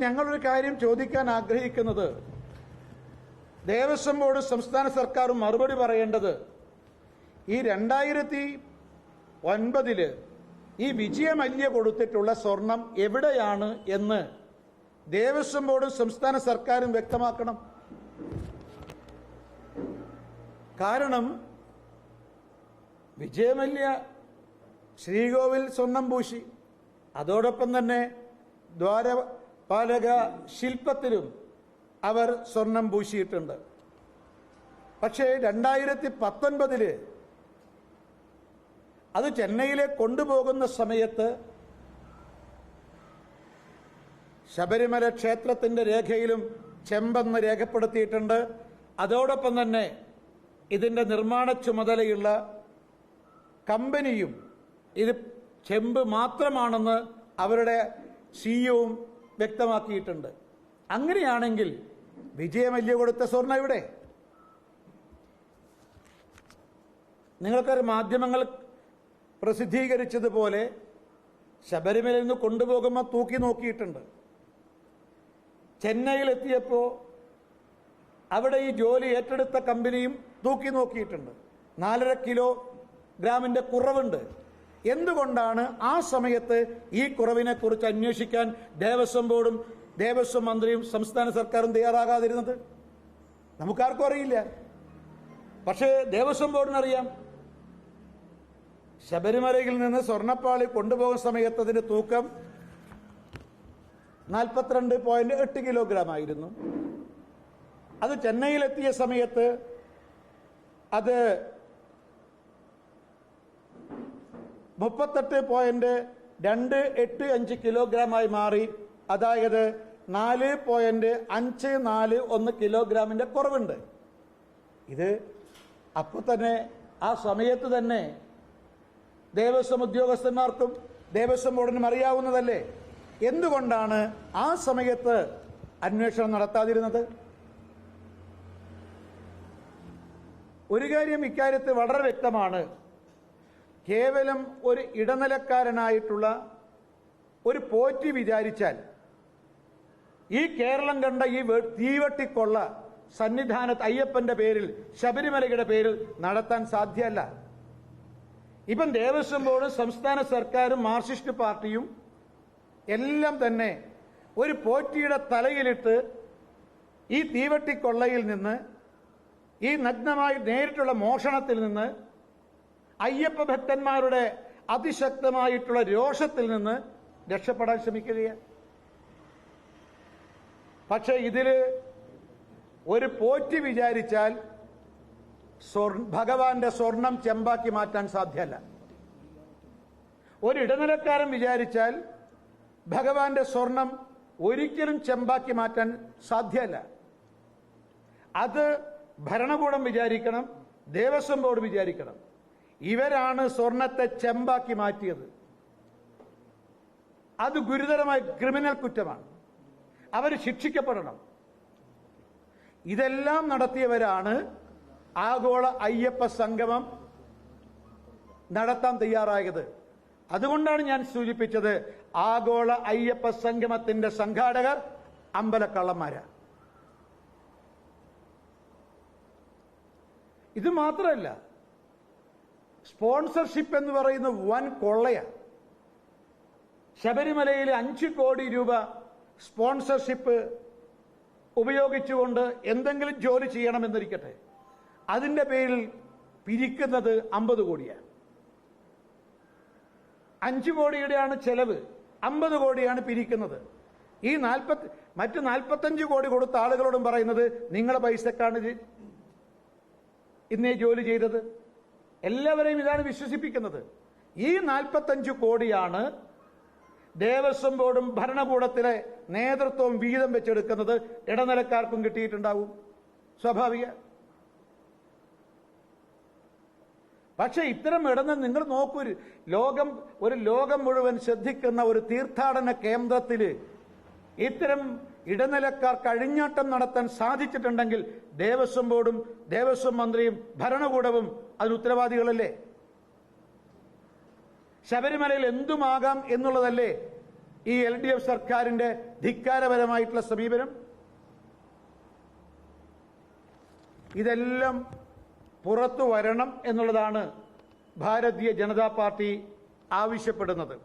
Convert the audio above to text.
ഞങ്ങളൊരു കാര്യം ചോദിക്കാൻ ആഗ്രഹിക്കുന്നത്. ദേവസ്വം ബോർഡ് സംസ്ഥാന സർക്കാരും മറുപടി പറയേണ്ടത് ഈ രണ്ടായിരത്തി ഒൻപതിൽ ഈ വിജയമല്യ കൊടുത്തിട്ടുള്ള സ്വർണം എവിടെയാണ് എന്ന് ദേവസ്വം ബോർഡും സംസ്ഥാന സർക്കാരും വ്യക്തമാക്കണം. കാരണം വിജയമല്യ ശ്രീകോവിൽ സ്വർണം പൂശി. അതോടൊപ്പം തന്നെ ദ്വാരപാലക ശില്പത്തിലും അവർ സ്വർണം പൂശിയിട്ടുണ്ട്. പക്ഷേ രണ്ടായിരത്തി പത്തൊൻപതിൽ അത് ചെന്നൈയിലെ കൊണ്ടുപോകുന്ന സമയത്ത് ശബരിമല ക്ഷേത്രത്തിന്റെ രേഖയിലും ചെമ്പെന്ന് രേഖപ്പെടുത്തിയിട്ടുണ്ട്. അതോടൊപ്പം തന്നെ ഇതിന്റെ നിർമ്മാണ ചുമതലയുള്ള കമ്പനിയും ഇത് ചെമ്പ് മാത്രമാണെന്ന് അവരുടെ സിഇഒവും വ്യക്തമാക്കിയിട്ടുണ്ട്. അങ്ങനെയാണെങ്കിൽ വിജയമല്യ കൊടുത്ത സ്വർണ ഇവിടെ നിങ്ങൾക്കൊരു മാധ്യമങ്ങൾ പ്രസിദ്ധീകരിച്ചതുപോലെ ശബരിമലയിൽ നിന്ന് കൊണ്ടുപോകുമ്പോൾ തൂക്കി നോക്കിയിട്ടുണ്ട്. ചെന്നൈയിലെത്തിയപ്പോൾ അവിടെ ഈ ജോലി ഏറ്റെടുത്ത കമ്പനിയും തൂക്കി നോക്കിയിട്ടുണ്ട്. നാലര കിലോ ഗ്രാമിന്റെ കുറവുണ്ട്. എന്തുകൊണ്ടാണ് ആ സമയത്ത് ഈ കുറവിനെ കുറിച്ച് അന്വേഷിക്കാൻ ദേവസ്വം ബോർഡും ദേവസ്വം മന്ത്രിയും സംസ്ഥാന സർക്കാരും തയ്യാറാകാതിരുന്നത്? നമുക്കാർക്കും അറിയില്ല. പക്ഷേ ദേവസ്വം ബോർഡിനറിയാം. ശബരിമലയിൽ നിന്ന് സ്വർണപ്പാളി കൊണ്ടുപോകുന്ന സമയത്ത് അതിന്റെ തൂക്കം നാൽപ്പത്തിരണ്ട് പോയിന്റ് എട്ട് കിലോഗ്രാം ആയിരുന്നു അത് ചെന്നൈയിലെത്തിയ സമയത്ത് അത് മുപ്പത്തെട്ട് പോയിന്റ് രണ്ട് എട്ട് അഞ്ച് കിലോഗ്രാമായി മാറി. അതായത് നാല് പോയിന്റ് അഞ്ച് നാല് ഒന്ന് കിലോഗ്രാമിന്റെ കുറവുണ്ട്. ഇത് അപ്പോൾ തന്നെ ആ സമയത്ത് തന്നെ ദേവസ്വം ഉദ്യോഗസ്ഥന്മാർക്കും ദേവസ്വം ബോർഡിനും അറിയാവുന്നതല്ലേ? എന്തുകൊണ്ടാണ് ആ സമയത്ത് അന്വേഷണം നടത്താതിരുന്നത്? ഒരു കാര്യം ഇക്കാര്യത്തിൽ വളരെ വ്യക്തമാണ്. കേവലം ഒരു ഇടനിലക്കാരനായിട്ടുള്ള ഒരു പോറ്റി വിചാരിച്ചാൽ ഈ കേരളം കണ്ട ഈ തീവട്ടിക്കൊള്ള സന്നിധാനത്ത് അയ്യപ്പന്റെ പേരിൽ ശബരിമലയുടെ പേരിൽ നടത്താൻ സാധ്യമല്ല ഇപ്പം ദേവസ്വം ബോർഡും സംസ്ഥാന സർക്കാരും മാർക്സിസ്റ്റ് പാർട്ടിയും എല്ലാം തന്നെ ഒരു പോറ്റിയുടെ തലയിലിട്ട് ഈ തീവട്ടിക്കൊള്ളയിൽ നിന്ന് ഈ നഗ്നമായി നേരിട്ടുള്ള മോഷണത്തിൽ നിന്ന് അയ്യപ്പ ഭക്തന്മാരുടെ അതിശക്തമായിട്ടുള്ള രോഷത്തിൽ നിന്ന് രക്ഷപ്പെടാൻ ശ്രമിക്കുകയാണ്. പക്ഷെ ഇതിൽ ഒരു പോറ്റി വിചാരിച്ചാൽ ഭഗവാന്റെ സ്വർണം ചെമ്പാക്കി മാറ്റാൻ സാധ്യമല്ല. ഒരു ഇടനിലക്കാരൻ വിചാരിച്ചാൽ ഭഗവാന്റെ സ്വർണം ഒരിക്കലും ചെമ്പാക്കി മാറ്റാൻ സാധ്യമല്ല. അത് ഭരണകൂടം വിചാരിക്കണം ദേവസ്വം ബോർഡ് വിചാരിക്കണം. ഇവരാണ് സ്വർണത്തെ ചെമ്പാക്കി മാറ്റിയത്. അത് ഗുരുതരമായ ക്രിമിനൽ കുറ്റമാണ്. അവർ ശിക്ഷിക്കപ്പെടണം. ഇതെല്ലാം നടത്തിയവരാണ് ആഗോള അയ്യപ്പ സംഗമം നടത്താൻ തയ്യാറായത്. അതുകൊണ്ടാണ് ഞാൻ സൂചിപ്പിച്ചത് ആഗോള അയ്യപ്പ സംഗമത്തിന്റെ സംഘാടകർ അമ്പലക്കള്ളന്മാരാണ് ഇത് മാത്രമല്ല സ്പോൺസർഷിപ്പ് എന്ന് പറയുന്ന വൻ കൊള്ളയാണ് ശബരിമലയിൽ അഞ്ച് കോടി രൂപ സ്പോൺസർഷിപ്പ് ഉപയോഗിച്ചുകൊണ്ട് എന്തെങ്കിലും ജോലി ചെയ്യണമെന്നിരിക്കട്ടെ. അതിന്റെ പേരിൽ പിരിക്കുന്നത് അമ്പത് കോടിയാണ് അഞ്ച് കോടിയുടെയാണ് ചെലവ് അമ്പത് കോടിയാണ് പിരിക്കുന്നത്. ഈ നാൽപ്പത്തി മറ്റ് നാൽപ്പത്തഞ്ച് കോടി കൊടുത്ത ആളുകളോടും പറയുന്നത് നിങ്ങളുടെ പൈസക്കാണ് ഇന്നേ ജോലി ചെയ്തത്? എല്ലാവരെയും ഇതാണ് വിശ്വസിപ്പിക്കുന്നത്. ഈ നാൽപ്പത്തഞ്ച് കോടിയാണ് ദേവസ്വം ബോർഡും ഭരണകൂടത്തിലെ നേതൃത്വവും വീതം വെച്ചെടുക്കുന്നത്. ഇടനിലക്കാർക്കും കിട്ടിയിട്ടുണ്ടാവും. സ്വാഭാവിക. പക്ഷെ ഇത്തരം ഇടന്ന് നിങ്ങൾ നോക്കൂ. ലോകം ഒരു ലോകം മുഴുവൻ ശ്രദ്ധിക്കുന്ന ഒരു തീർത്ഥാടന കേന്ദ്രത്തിൽ ഇത്തരം ഇടനിലക്കാർ കഴിഞ്ഞാട്ടം നടത്താൻ സാധിച്ചിട്ടുണ്ടെങ്കിൽ ദേവസ്വം ബോർഡും ദേവസ്വം മന്ത്രിയും ഭരണകൂടവും അതിന് ഉത്തരവാദികളല്ലേ? ശബരിമലയിൽ എന്തുമാകാം എന്നുള്ളതല്ലേ ഈ എൽ ഡി എഫ് സർക്കാരിന്റെ ധിക്കാരപരമായിട്ടുള്ള സമീപനം? ഇതെല്ലാം പുറത്തു വരണം എന്നുള്ളതാണ് ഭാരതീയ ജനതാ പാർട്ടി ആവശ്യപ്പെടുന്നത്.